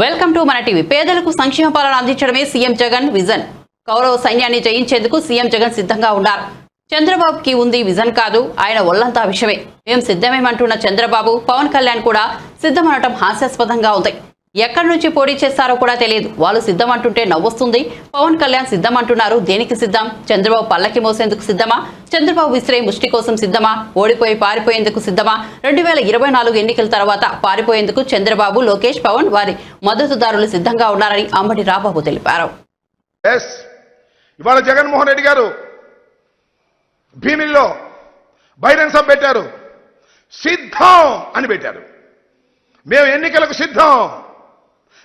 Welcome to మన TV. పేదలకు సంక్షేమ పాలన అందించడమే సీఎం జగన్ విజన్. కౌరవ సైన్యాన్ని జయించేందుకు సీఎం జగన్ సిద్ధంగా ఉన్నారు. చంద్రబాబుకి ఉంది విజన్ కాదు ఆయన ఒళ్ళంతా విషయమే మేం సిద్ధమేమంటున్న చంద్రబాబు పవన్ కళ్యాణ్ కూడా సిద్ధమనటం హాస్యాస్పదంగా ఉంది. ఎక్కడి నుంచి పోటీ చేస్తారో కూడా తెలియదు. వాళ్ళు సిద్ధం అంటుంటే నవ్వొస్తుంది. పవన్ కళ్యాణ్ సిద్ధం అంటున్నారు. దేనికి సిద్ధం? చంద్రబాబు పల్లకి మోసేందుకు సిద్ధమా? చంద్రబాబు విసిరే ముష్టి కోసం సిద్ధమా? ఓడిపోయి పారిపోయేందుకు సిద్ధమా? రెండు వేల ఇరవై నాలుగు ఎన్నికల తర్వాత పారిపోయేందుకు చంద్రబాబు లోకేష్ పవన్ వారి మద్దతుదారులు సిద్ధంగా ఉన్నారని అంబటి రాబాబు తెలిపారు. ఎస్. ఇవాళ జగన్మోహన్ రెడ్డి గారు భీమిల్లో బహిరంగ సభ పెట్టారు. సిద్ధం అని పెట్టారు. మేము ఎన్నికలకు సిద్ధం.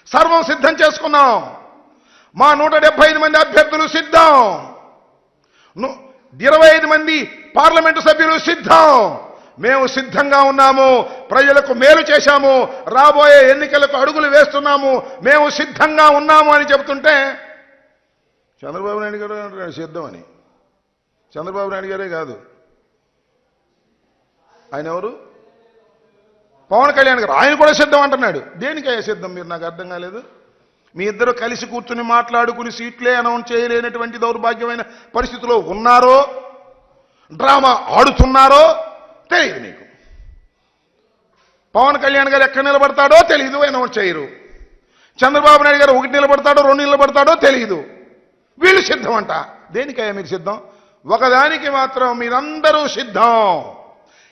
సర్వం సిద్ధం చేసుకున్నాం. మా నూట డెబ్బై ఐదు మంది అభ్యర్థులు సిద్ధం. ఇరవై ఐదు మంది పార్లమెంటు సభ్యులు సిద్ధం. మేము సిద్ధంగా ఉన్నాము ప్రజలకు మేలు చేశాము రాబోయే ఎన్నికలకు అడుగులు వేస్తున్నాము మేము సిద్ధంగా ఉన్నాము అని చెబుతుంటే చంద్రబాబు నాయుడు గారు అంటున్నాడు సిద్ధమని. చంద్రబాబు నాయుడు గారే కాదు. ఆయన ఎవరు? పవన్ కళ్యాణ్ గారు ఆయన కూడా సిద్ధం అంటున్నాడు. దేనికయ్యా సిద్ధం? మీరు నాకు అర్థం కాలేదు. మీ ఇద్దరు కలిసి కూర్చుని మాట్లాడుకుని సీట్లే అనౌన్స్ చేయలేనటువంటి దౌర్భాగ్యమైన పరిస్థితిలో ఉన్నారో డ్రామా ఆడుతున్నారో తెలియదు నీకు పవన్ కళ్యాణ్ గారు ఎక్కడ నిలబడతాడో తెలియదు అనౌన్స్ చేయరు. చంద్రబాబు నాయుడు గారు ఒకటి నిలబడతాడో రెండు నిలబడతాడో తెలియదు వీళ్ళు సిద్ధం అంట దేనికయ్యా మీరు సిద్ధం? ఒకదానికి మాత్రం మీరందరూ సిద్ధం.